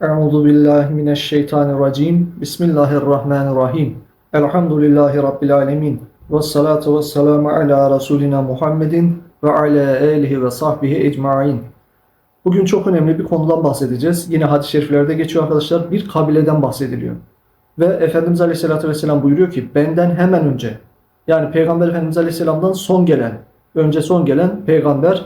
Euzu billahi mineşşeytanirracim. Bismillahirrahmanirrahim. Elhamdülillahi rabbil alamin. Ves salatu ves selamu ala rasulina Muhammedin ve ala alihi ve sahbihi ecmaîn. Bugün çok önemli bir konudan bahsedeceğiz. Yine hadis-i şeriflerde geçiyor arkadaşlar. Bir kabileden bahsediliyor. Ve Efendimiz Aleyhisselatü Vesselam buyuruyor ki benden hemen önce yani Peygamber Efendimiz Aleyhisselam'dan son gelen önce son gelen peygamber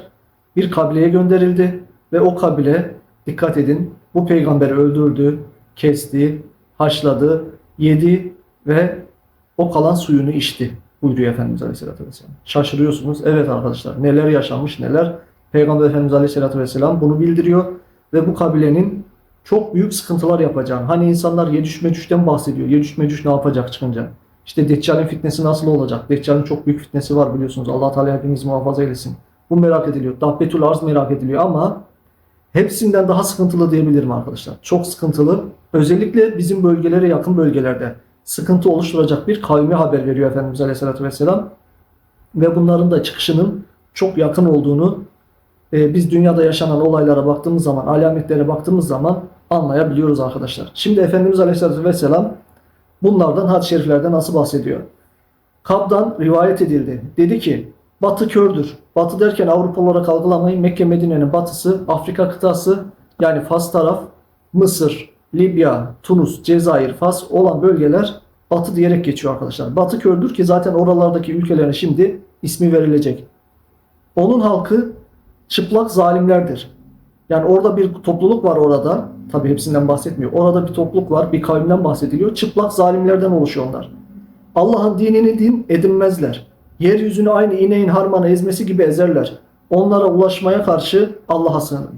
bir kabileye gönderildi ve o kabile dikkat edin bu peygamberi öldürdü, kesti, haşladı, yedi ve o kalan suyunu içti buyuruyor Efendimiz Aleyhisselatü Vesselam. Şaşırıyorsunuz. Evet arkadaşlar neler yaşanmış neler. Peygamber Efendimiz Aleyhisselatü Vesselam bunu bildiriyor ve bu kabilenin çok büyük sıkıntılar yapacağını. Hani insanlar Yecüc Mecüc'ten bahsediyor. Yecüc Mecüc ne yapacak çıkınca? İşte Deccal'in fitnesi nasıl olacak? Deccal'in çok büyük fitnesi var biliyorsunuz. Allah Teala hepimizi muhafaza eylesin. Bu merak ediliyor. Dabbetül Arz merak ediliyor ama hepsinden daha sıkıntılı diyebilirim arkadaşlar. Çok sıkıntılı. Özellikle bizim bölgelere yakın bölgelerde sıkıntı oluşturacak bir kavmi haber veriyor Efendimiz Aleyhisselatü Vesselam. Ve bunların da çıkışının çok yakın olduğunu e, biz dünyada yaşanan olaylara baktığımız zaman, alametlere baktığımız zaman anlayabiliyoruz arkadaşlar. Şimdi Efendimiz Aleyhisselatü Vesselam bunlardan hadis-i şeriflerde nasıl bahsediyor? Kab'dan rivayet edildi. Dedi ki Batı kördür. Batı derken Avrupa olarak algılamayın. Mekke Medine'nin batısı, Afrika kıtası yani Fas taraf, Mısır, Libya, Tunus, Cezayir, Fas olan bölgeler Batı diyerek geçiyor arkadaşlar. Batı kördür ki zaten oralardaki ülkelerin şimdi ismi verilecek. Onun halkı çıplak zalimlerdir. Yani orada bir topluluk var orada. Tabi hepsinden bahsetmiyor. Orada bir topluluk var, bir kavimden bahsediliyor. Çıplak zalimlerden oluşuyor onlar. Allah'ın dinini din edinmezler. Yeryüzünü aynı ineğin harmanı ezmesi gibi ezerler. Onlara ulaşmaya karşı Allah'a sığının.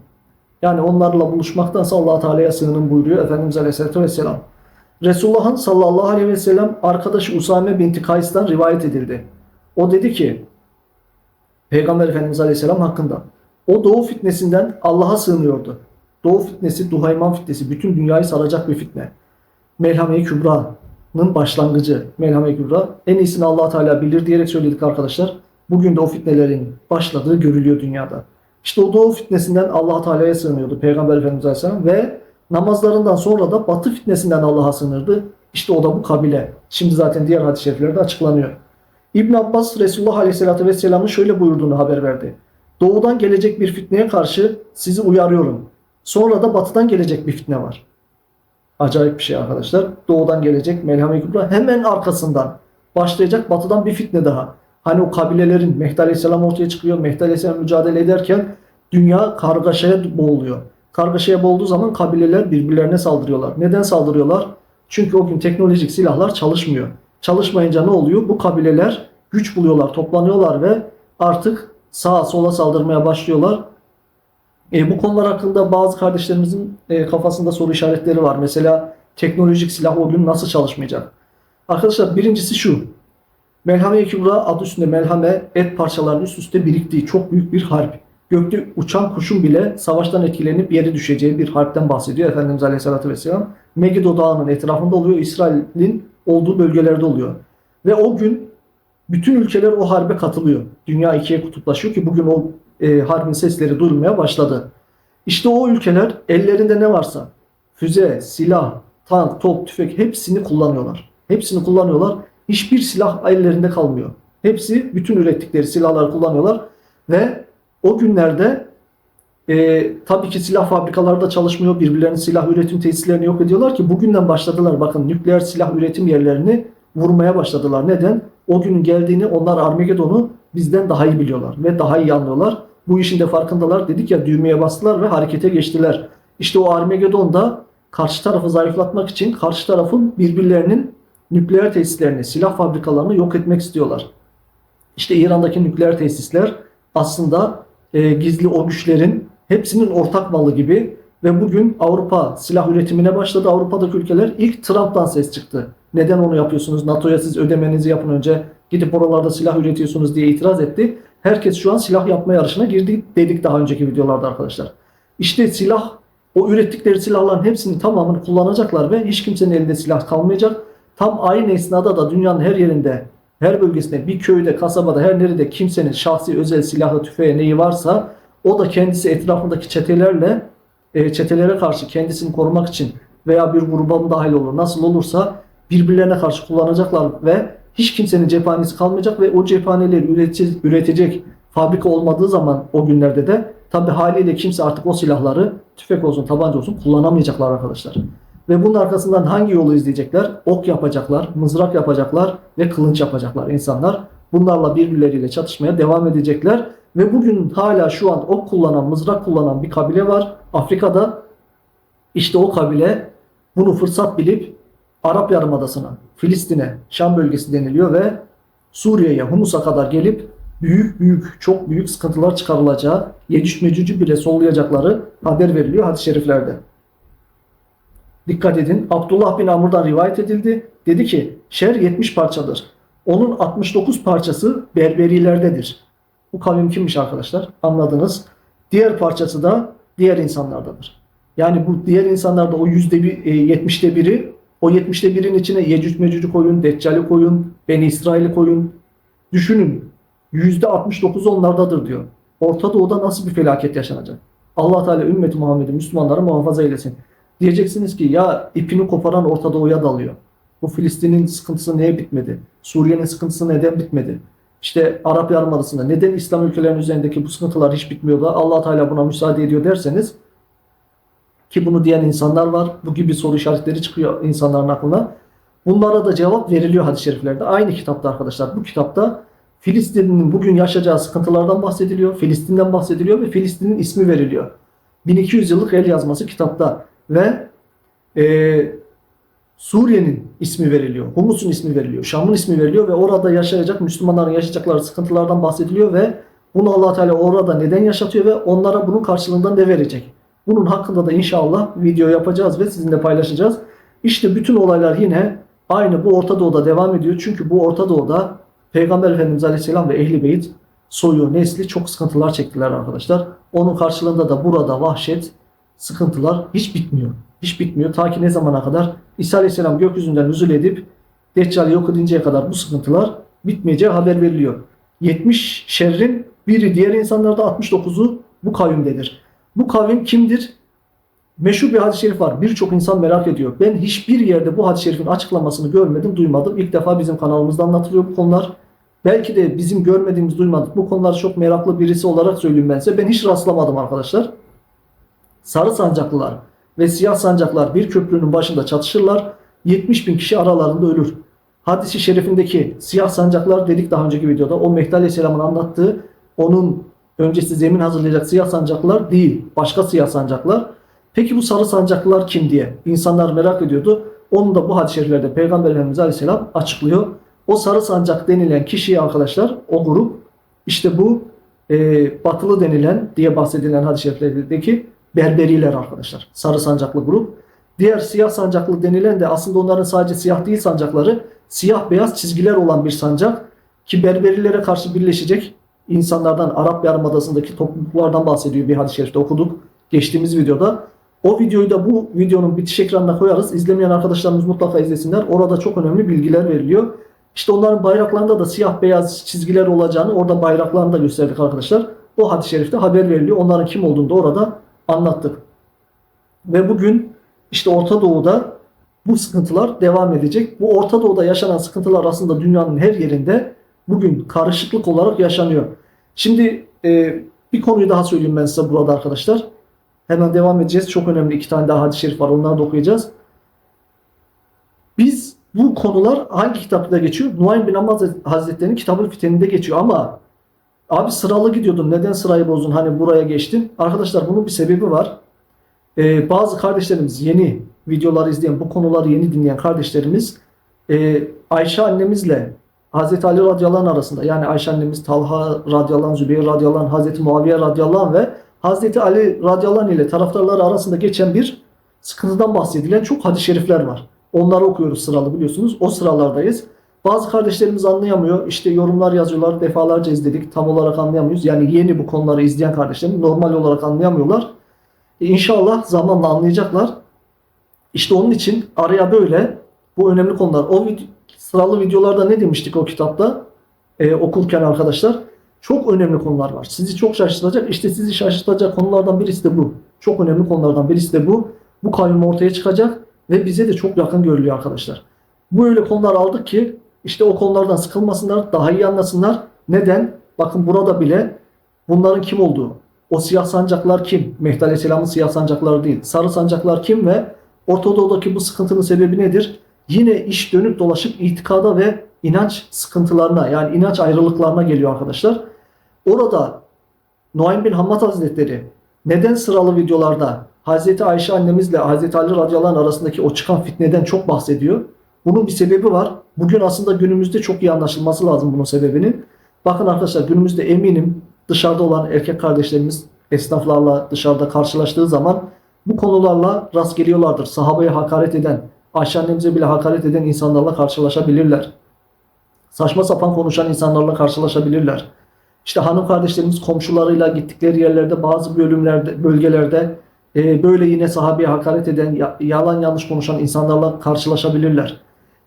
Yani onlarla buluşmaktansa Allah Teala'ya sığının buyuruyor Efendimiz Aleyhisselatü Vesselam. Resulullah'ın sallallahu aleyhi ve sellem arkadaşı Usame binti Kays'tan rivayet edildi. O dedi ki Peygamber Efendimiz Aleyhisselam hakkında o doğu fitnesinden Allah'a sığınıyordu. Doğu fitnesi, Duhayman fitnesi bütün dünyayı saracak bir fitne. Melhame-i Kübra'nın başlangıcı. Melhame-i Kübra en iyisini allah Teala bilir diyerek söyledik arkadaşlar. Bugün de o fitnelerin başladığı görülüyor dünyada. İşte o doğu fitnesinden allah Teala'ya sığınıyordu Peygamber Efendimiz Aleyhisselam ve namazlarından sonra da batı fitnesinden Allah'a sığınırdı. İşte o da bu kabile. Şimdi zaten diğer hadis-i şeriflerde açıklanıyor. İbn Abbas Resulullah Aleyhisselatü Vesselam'ın şöyle buyurduğunu haber verdi. Doğudan gelecek bir fitneye karşı sizi uyarıyorum. Sonra da batıdan gelecek bir fitne var. Acayip bir şey arkadaşlar. Doğudan gelecek Melhame Kübra hemen arkasından başlayacak batıdan bir fitne daha. Hani o kabilelerin Mehdi Aleyhisselam ortaya çıkıyor. Mehdi Aleyhisselam mücadele ederken dünya kargaşaya boğuluyor. Kargaşaya boğulduğu zaman kabileler birbirlerine saldırıyorlar. Neden saldırıyorlar? Çünkü o gün teknolojik silahlar çalışmıyor. Çalışmayınca ne oluyor? Bu kabileler güç buluyorlar, toplanıyorlar ve artık sağa sola saldırmaya başlıyorlar. E, bu konular hakkında bazı kardeşlerimizin e, kafasında soru işaretleri var. Mesela teknolojik silah o gün nasıl çalışmayacak? Arkadaşlar birincisi şu. Melhame-i Kübra adı üstünde melhame et parçalarının üst üste biriktiği çok büyük bir harp. Gökte uçan kuşun bile savaştan etkilenip yere düşeceği bir harpten bahsediyor Efendimiz Aleyhisselatü Vesselam. Megiddo Dağı'nın etrafında oluyor. İsrail'in olduğu bölgelerde oluyor. Ve o gün bütün ülkeler o harbe katılıyor. Dünya ikiye kutuplaşıyor ki bugün o e, harbin sesleri duyulmaya başladı. İşte o ülkeler ellerinde ne varsa füze, silah, tank, top, tüfek hepsini kullanıyorlar. Hepsini kullanıyorlar. Hiçbir silah ellerinde kalmıyor. Hepsi bütün ürettikleri silahları kullanıyorlar ve o günlerde e, tabii ki silah fabrikaları da çalışmıyor. Birbirlerinin silah üretim tesislerini yok ediyorlar ki bugünden başladılar. Bakın nükleer silah üretim yerlerini vurmaya başladılar. Neden? O günün geldiğini onlar Armageddon'u bizden daha iyi biliyorlar ve daha iyi anlıyorlar. Bu işin de farkındalar. Dedik ya düğmeye bastılar ve harekete geçtiler. İşte o Armageddon'da karşı tarafı zayıflatmak için karşı tarafın birbirlerinin nükleer tesislerini, silah fabrikalarını yok etmek istiyorlar. İşte İran'daki nükleer tesisler aslında e, gizli o güçlerin hepsinin ortak malı gibi ve bugün Avrupa silah üretimine başladı. Avrupa'daki ülkeler ilk Trump'tan ses çıktı. Neden onu yapıyorsunuz? NATO'ya siz ödemenizi yapın önce gidip oralarda silah üretiyorsunuz diye itiraz etti. Herkes şu an silah yapma yarışına girdi dedik daha önceki videolarda arkadaşlar. İşte silah o ürettikleri silahların hepsini tamamını kullanacaklar ve hiç kimsenin elinde silah kalmayacak. Tam aynı esnada da dünyanın her yerinde, her bölgesinde, bir köyde, kasabada, her nerede kimsenin şahsi özel silahı, tüfeği neyi varsa o da kendisi etrafındaki çetelerle e, çetelere karşı kendisini korumak için veya bir gruba dahil olur nasıl olursa birbirlerine karşı kullanacaklar ve hiç kimsenin cephanesi kalmayacak ve o cephaneleri üretecek, üretecek fabrika olmadığı zaman o günlerde de tabi haliyle kimse artık o silahları tüfek olsun tabanca olsun kullanamayacaklar arkadaşlar. Ve bunun arkasından hangi yolu izleyecekler? Ok yapacaklar, mızrak yapacaklar ve kılınç yapacaklar insanlar. Bunlarla birbirleriyle çatışmaya devam edecekler. Ve bugün hala şu an ok kullanan, mızrak kullanan bir kabile var Afrika'da. İşte o kabile bunu fırsat bilip Arap Yarımadası'na, Filistin'e, Şam bölgesi deniliyor ve Suriye'ye, Humus'a kadar gelip büyük büyük, çok büyük sıkıntılar çıkarılacağı, Yecüc Mecüc'ü bile sollayacakları haber veriliyor hadis-i şeriflerde. Dikkat edin. Abdullah bin Amr'dan rivayet edildi. Dedi ki şer 70 parçadır. Onun 69 parçası Berberilerdedir. Bu kavim kimmiş arkadaşlar? Anladınız. Diğer parçası da diğer insanlardadır. Yani bu diğer insanlarda o yüzde bir, e, 70'te biri o 70'te birin içine Yecüc Mecüc'ü koyun, Deccal'i koyun, Beni İsrail'i koyun. Düşünün. Yüzde 69 onlardadır diyor. Orta Doğu'da nasıl bir felaket yaşanacak? Allah Teala ümmeti Muhammed'i Müslümanları muhafaza eylesin. Diyeceksiniz ki ya ipini koparan Orta Doğu'ya dalıyor. Bu Filistin'in sıkıntısı niye bitmedi? Suriye'nin sıkıntısı neden bitmedi? İşte Arap Yarımadası'nda neden İslam ülkelerinin üzerindeki bu sıkıntılar hiç bitmiyor da Allah Teala buna müsaade ediyor derseniz ki bunu diyen insanlar var. Bu gibi soru işaretleri çıkıyor insanların aklına. Bunlara da cevap veriliyor hadis-i şeriflerde. Aynı kitapta arkadaşlar. Bu kitapta Filistin'in bugün yaşayacağı sıkıntılardan bahsediliyor. Filistin'den bahsediliyor ve Filistin'in ismi veriliyor. 1200 yıllık el yazması kitapta ve e, Suriye'nin ismi veriliyor. Humus'un ismi veriliyor. Şam'ın ismi veriliyor ve orada yaşayacak Müslümanların yaşayacakları sıkıntılardan bahsediliyor ve bunu allah Teala orada neden yaşatıyor ve onlara bunun karşılığında ne verecek? Bunun hakkında da inşallah video yapacağız ve sizinle paylaşacağız. İşte bütün olaylar yine aynı bu Orta Doğu'da devam ediyor. Çünkü bu Orta Doğu'da Peygamber Efendimiz Aleyhisselam ve Ehli Beyt soyu, nesli çok sıkıntılar çektiler arkadaşlar. Onun karşılığında da burada vahşet, sıkıntılar hiç bitmiyor. Hiç bitmiyor. Ta ki ne zamana kadar İsa Aleyhisselam gökyüzünden nüzul edip Deccal'i yok edinceye kadar bu sıkıntılar bitmeyeceği haber veriliyor. 70 şerrin biri diğer insanlarda 69'u bu kavimdedir. Bu kavim kimdir? Meşhur bir hadis-i şerif var. Birçok insan merak ediyor. Ben hiçbir yerde bu hadis-i şerifin açıklamasını görmedim, duymadım. İlk defa bizim kanalımızda anlatılıyor bu konular. Belki de bizim görmediğimiz, duymadık. Bu konular çok meraklı birisi olarak söyleyeyim ben size. Ben hiç rastlamadım arkadaşlar. Sarı sancaklılar ve siyah sancaklar bir köprünün başında çatışırlar. 70 bin kişi aralarında ölür. Hadis-i şerifindeki siyah sancaklar dedik daha önceki videoda. O Mehdi Aleyhisselam'ın anlattığı onun öncesi zemin hazırlayacak siyah sancaklılar değil. Başka siyah sancaklar. Peki bu sarı sancaklılar kim diye insanlar merak ediyordu. Onu da bu hadis-i şeriflerde Peygamber Efendimiz Aleyhisselam açıklıyor. O sarı sancak denilen kişiyi arkadaşlar o grup işte bu e, batılı denilen diye bahsedilen hadis-i şeriflerdeki Berberiler arkadaşlar. Sarı sancaklı grup. Diğer siyah sancaklı denilen de aslında onların sadece siyah değil sancakları siyah beyaz çizgiler olan bir sancak ki Berberilere karşı birleşecek insanlardan Arap Yarımadası'ndaki topluluklardan bahsediyor bir hadis-i şerifte okuduk geçtiğimiz videoda. O videoyu da bu videonun bitiş ekranına koyarız. İzlemeyen arkadaşlarımız mutlaka izlesinler. Orada çok önemli bilgiler veriliyor. İşte onların bayraklarında da siyah beyaz çizgiler olacağını orada bayraklarını da gösterdik arkadaşlar. O hadis-i şerifte haber veriliyor. Onların kim olduğunu da orada anlattık. Ve bugün işte Orta Doğu'da bu sıkıntılar devam edecek. Bu Orta Doğu'da yaşanan sıkıntılar aslında dünyanın her yerinde bugün karışıklık olarak yaşanıyor. Şimdi e, bir konuyu daha söyleyeyim ben size burada arkadaşlar. Hemen devam edeceğiz. Çok önemli iki tane daha hadis-i şerif var. Onları da okuyacağız. Biz bu konular hangi kitapta geçiyor? Nuaym bin Ammar Hazretleri'nin kitabı fiteninde geçiyor ama abi sıralı gidiyordun. Neden sırayı bozdun? Hani buraya geçtin. Arkadaşlar bunun bir sebebi var. Ee, bazı kardeşlerimiz yeni videoları izleyen, bu konuları yeni dinleyen kardeşlerimiz e, Ayşe annemizle Hazreti Ali radıyallahu arasında yani Ayşe annemiz Talha radıyallahu Zübeyir radıyallahu Hazreti Muaviye radıyallahu ve Hazreti Ali radıyallahu ile taraftarları arasında geçen bir sıkıntıdan bahsedilen çok hadis-i şerifler var. Onları okuyoruz sıralı biliyorsunuz. O sıralardayız. Bazı kardeşlerimiz anlayamıyor. İşte yorumlar yazıyorlar. Defalarca izledik. Tam olarak anlayamıyoruz. Yani yeni bu konuları izleyen kardeşlerim normal olarak anlayamıyorlar. E inşallah zamanla anlayacaklar. İşte onun için araya böyle bu önemli konular. O vid- sıralı videolarda ne demiştik o kitapta? E, okurken arkadaşlar. Çok önemli konular var. Sizi çok şaşırtacak. İşte sizi şaşırtacak konulardan birisi de bu. Çok önemli konulardan birisi de bu. Bu kayyum ortaya çıkacak ve bize de çok yakın görülüyor arkadaşlar. Bu öyle konular aldık ki işte o konulardan sıkılmasınlar, daha iyi anlasınlar. Neden? Bakın burada bile bunların kim olduğu, o siyah sancaklar kim? Mehdi Aleyhisselam'ın siyah sancakları değil. Sarı sancaklar kim ve Orta Doğu'daki bu sıkıntının sebebi nedir? Yine iş dönüp dolaşıp itikada ve inanç sıkıntılarına yani inanç ayrılıklarına geliyor arkadaşlar. Orada Nuaym bin Hammad Hazretleri neden sıralı videolarda Hazreti Ayşe annemizle Hazreti Ali radıyallahu arasındaki o çıkan fitneden çok bahsediyor? Bunun bir sebebi var. Bugün aslında günümüzde çok iyi anlaşılması lazım bunun sebebinin. Bakın arkadaşlar günümüzde eminim dışarıda olan erkek kardeşlerimiz esnaflarla dışarıda karşılaştığı zaman bu konularla rast geliyorlardır. Sahabeye hakaret eden, Ayşe annemize bile hakaret eden insanlarla karşılaşabilirler. Saçma sapan konuşan insanlarla karşılaşabilirler. İşte hanım kardeşlerimiz komşularıyla gittikleri yerlerde bazı bölümlerde, bölgelerde e, böyle yine sahabeye hakaret eden, ya- yalan yanlış konuşan insanlarla karşılaşabilirler.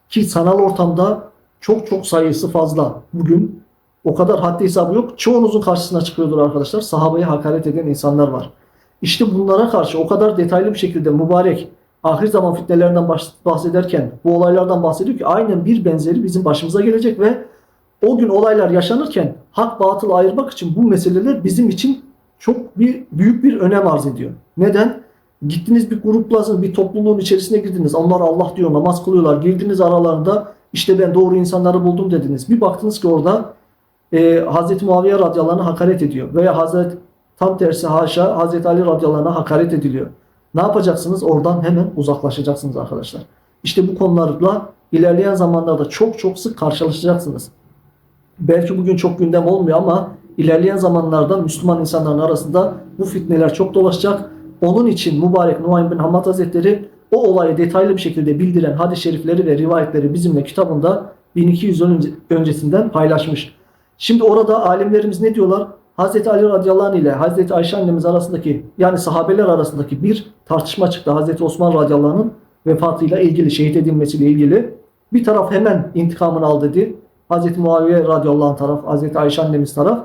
Ki sanal ortamda çok çok sayısı fazla. Bugün o kadar haddi hesabı yok. Çoğunuzun karşısına çıkıyordur arkadaşlar. Sahabeye hakaret eden insanlar var. İşte bunlara karşı o kadar detaylı bir şekilde mübarek ahir zaman fitnelerinden bahsederken bu olaylardan bahsediyor ki aynen bir benzeri bizim başımıza gelecek ve o gün olaylar yaşanırken hak batıl ayırmak için bu meseleler bizim için çok bir büyük bir önem arz ediyor. Neden? Gittiniz bir gruplasın, bir topluluğun içerisine girdiniz. Onlar Allah diyor, namaz kılıyorlar. Girdiniz aralarında işte ben doğru insanları buldum dediniz. Bir baktınız ki orada e, Hazreti Muaviye radıyallahu anh'a hakaret ediyor. Veya Hazreti tam tersi haşa Hazreti Ali radıyallahu anh'a hakaret ediliyor. Ne yapacaksınız? Oradan hemen uzaklaşacaksınız arkadaşlar. İşte bu konularla ilerleyen zamanlarda çok çok sık karşılaşacaksınız. Belki bugün çok gündem olmuyor ama ilerleyen zamanlarda Müslüman insanların arasında bu fitneler çok dolaşacak. Onun için mübarek Nuaym bin Hammad Hazretleri o olayı detaylı bir şekilde bildiren hadis-i şerifleri ve rivayetleri bizimle kitabında 1200 yıl önce- öncesinden paylaşmış. Şimdi orada alimlerimiz ne diyorlar? Hazreti Ali radıyallahu anh ile Hazreti Ayşe annemiz arasındaki yani sahabeler arasındaki bir tartışma çıktı. Hazreti Osman radıyallahu anh'ın vefatıyla ilgili, şehit edilmesiyle ilgili. Bir taraf hemen intikamını al dedi. Hazreti Muaviye radıyallahu anh taraf, Hazreti Ayşe annemiz taraf.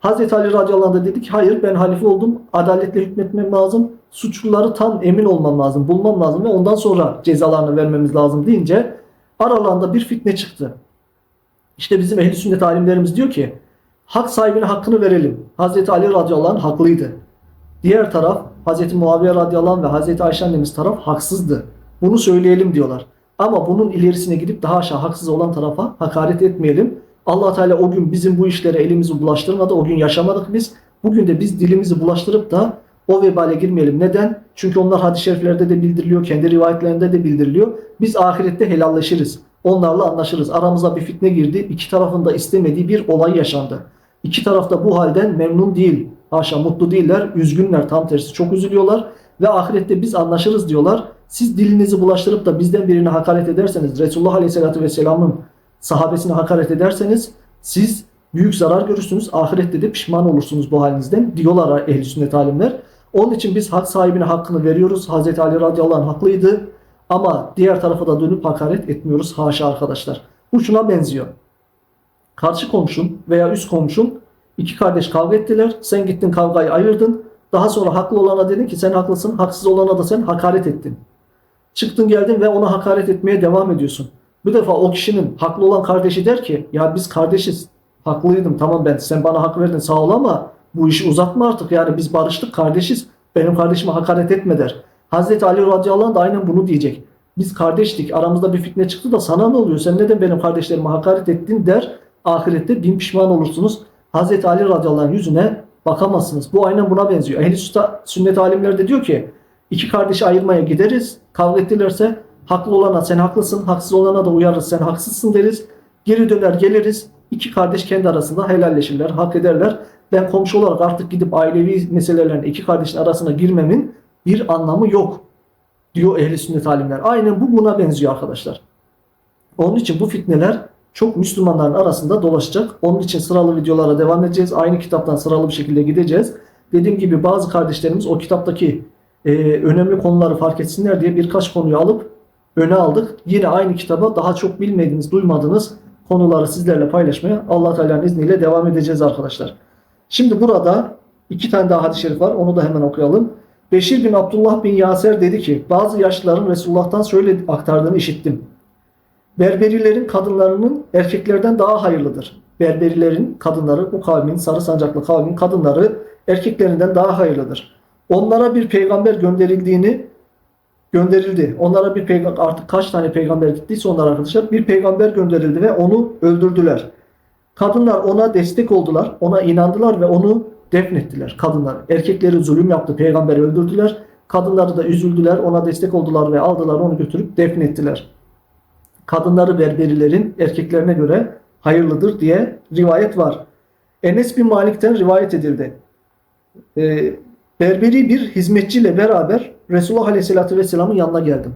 Hazreti Ali radıyallahu anh dedi ki hayır ben halife oldum. Adaletle hükmetmem lazım. Suçluları tam emin olmam lazım, bulmam lazım ve ondan sonra cezalarını vermemiz lazım deyince aralarında bir fitne çıktı. İşte bizim ehli sünnet alimlerimiz diyor ki hak sahibine hakkını verelim. Hazreti Ali radıyallahu anh haklıydı. Diğer taraf Hazreti Muaviye radıyallahu anh ve Hazreti Ayşe annemiz taraf haksızdı. Bunu söyleyelim diyorlar. Ama bunun ilerisine gidip daha aşağı haksız olan tarafa hakaret etmeyelim. allah Teala o gün bizim bu işlere elimizi bulaştırmadı. O gün yaşamadık biz. Bugün de biz dilimizi bulaştırıp da o vebale girmeyelim. Neden? Çünkü onlar hadis-i şeriflerde de bildiriliyor. Kendi rivayetlerinde de bildiriliyor. Biz ahirette helalleşiriz. Onlarla anlaşırız. Aramıza bir fitne girdi. İki tarafın da istemediği bir olay yaşandı. İki taraf da bu halden memnun değil. Haşa mutlu değiller. Üzgünler tam tersi. Çok üzülüyorlar. Ve ahirette biz anlaşırız diyorlar. Siz dilinizi bulaştırıp da bizden birini hakaret ederseniz, Resulullah Aleyhisselatü Vesselam'ın sahabesine hakaret ederseniz siz büyük zarar görürsünüz. Ahirette de pişman olursunuz bu halinizden diyorlar ehli sünnet alimler. Onun için biz hak sahibine hakkını veriyoruz. Hazreti Ali radıyallahu anh haklıydı. Ama diğer tarafa da dönüp hakaret etmiyoruz. Haşa arkadaşlar. Bu şuna benziyor. Karşı komşun veya üst komşun iki kardeş kavga ettiler. Sen gittin kavgayı ayırdın. Daha sonra haklı olana dedin ki sen haklısın. Haksız olana da sen hakaret ettin. Çıktın geldin ve ona hakaret etmeye devam ediyorsun. Bu defa o kişinin haklı olan kardeşi der ki ya biz kardeşiz. Haklıydım tamam ben sen bana hak verdin sağ ol ama bu işi uzatma artık yani biz barıştık kardeşiz. Benim kardeşime hakaret etme der. Hazreti Ali radıyallahu anh da aynen bunu diyecek. Biz kardeştik aramızda bir fitne çıktı da sana ne oluyor sen neden benim kardeşlerime hakaret ettin der. Ahirette bin pişman olursunuz. Hazreti Ali radıyallahu yüzüne bakamazsınız. Bu aynen buna benziyor. Ehl-i sünnet alimleri de diyor ki iki kardeşi ayırmaya gideriz. Kavga ettilerse haklı olana sen haklısın, haksız olana da uyarırız sen haksızsın deriz. Geri döner geliriz. İki kardeş kendi arasında helalleşirler, hak ederler. Ben komşu olarak artık gidip ailevi meselelerin iki kardeşin arasına girmemin bir anlamı yok diyor ehli sünnet alimler. Aynen bu buna benziyor arkadaşlar. Onun için bu fitneler çok Müslümanların arasında dolaşacak. Onun için sıralı videolara devam edeceğiz. Aynı kitaptan sıralı bir şekilde gideceğiz. Dediğim gibi bazı kardeşlerimiz o kitaptaki e, önemli konuları fark etsinler diye birkaç konuyu alıp öne aldık. Yine aynı kitaba daha çok bilmediğiniz, duymadığınız konuları sizlerle paylaşmaya Allah Teala'nın izniyle devam edeceğiz arkadaşlar. Şimdi burada iki tane daha hadis-i şerif var. Onu da hemen okuyalım. Beşir bin Abdullah bin Yaser dedi ki bazı yaşlıların Resulullah'tan şöyle aktardığını işittim. Berberilerin kadınlarının erkeklerden daha hayırlıdır. Berberilerin kadınları bu kavmin sarı sancaklı kavmin kadınları erkeklerinden daha hayırlıdır. Onlara bir peygamber gönderildiğini gönderildi. Onlara bir peygamber artık kaç tane peygamber gittiyse onlar arkadaşlar bir peygamber gönderildi ve onu öldürdüler. Kadınlar ona destek oldular, ona inandılar ve onu defnettiler. Kadınlar erkekleri zulüm yaptı, peygamberi öldürdüler. Kadınları da üzüldüler, ona destek oldular ve aldılar onu götürüp defnettiler. Kadınları berberilerin erkeklerine göre hayırlıdır diye rivayet var. Enes bin Malik'ten rivayet edildi. Ee, berberi bir hizmetçiyle beraber Resulullah Aleyhisselatü Vesselam'ın yanına geldim.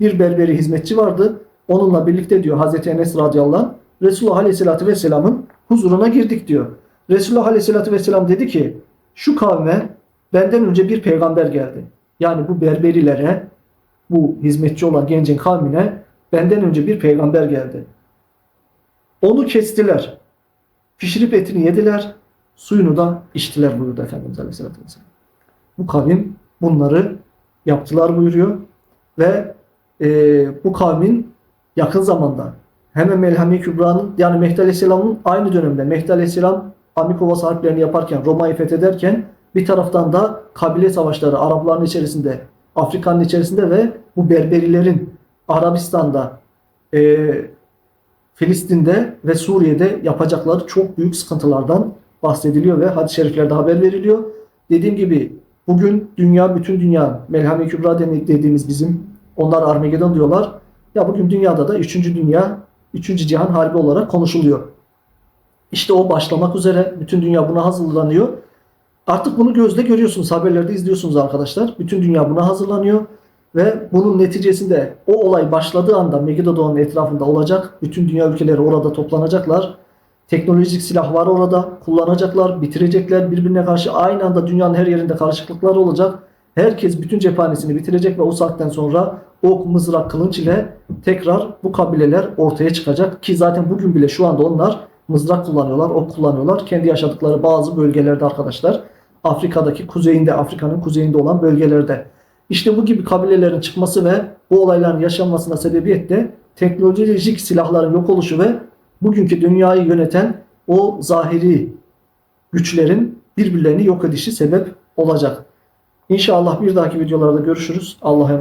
Bir berberi hizmetçi vardı. Onunla birlikte diyor Hazreti Enes radıyallahu anh Resulullah Aleyhisselatü Vesselam'ın huzuruna girdik diyor. Resulullah Aleyhisselatü Vesselam dedi ki şu kavme benden önce bir peygamber geldi. Yani bu berberilere bu hizmetçi olan gencin kavmine benden önce bir peygamber geldi. Onu kestiler. Pişirip etini yediler. Suyunu da içtiler buyurdu Efendimiz Aleyhisselatü Vesselam. Bu kavim bunları yaptılar buyuruyor. Ve e, bu kavmin yakın zamanda hemen Melhame Kübra'nın yani Mehdi Aleyhisselam'ın aynı dönemde Mehdi Aleyhisselam Amikova harplerini yaparken Roma'yı fethederken bir taraftan da kabile savaşları Arapların içerisinde Afrika'nın içerisinde ve bu Berberilerin Arabistan'da e, Filistin'de ve Suriye'de yapacakları çok büyük sıkıntılardan bahsediliyor ve hadis-i şeriflerde haber veriliyor. Dediğim gibi bugün dünya, bütün dünya, Melhame Kübra dediğimiz bizim, onlar Armagedon diyorlar. Ya bugün dünyada da 3. dünya, 3. cihan harbi olarak konuşuluyor. İşte o başlamak üzere. Bütün dünya buna hazırlanıyor. Artık bunu gözle görüyorsunuz. Haberlerde izliyorsunuz arkadaşlar. Bütün dünya buna hazırlanıyor. Ve bunun neticesinde o olay başladığı anda Megiddo'nun etrafında olacak. Bütün dünya ülkeleri orada toplanacaklar. Teknolojik silah var orada. Kullanacaklar, bitirecekler. Birbirine karşı aynı anda dünyanın her yerinde karışıklıklar olacak. Herkes bütün cephanesini bitirecek ve o saatten sonra ok, mızrak, kılınç ile tekrar bu kabileler ortaya çıkacak. Ki zaten bugün bile şu anda onlar mızrak kullanıyorlar, ok kullanıyorlar. Kendi yaşadıkları bazı bölgelerde arkadaşlar. Afrika'daki kuzeyinde, Afrika'nın kuzeyinde olan bölgelerde. İşte bu gibi kabilelerin çıkması ve bu olayların yaşanmasına sebebiyet de teknolojik silahların yok oluşu ve bugünkü dünyayı yöneten o zahiri güçlerin birbirlerini yok edişi sebep olacak. İnşallah bir dahaki videolarda görüşürüz. Allah'a emanet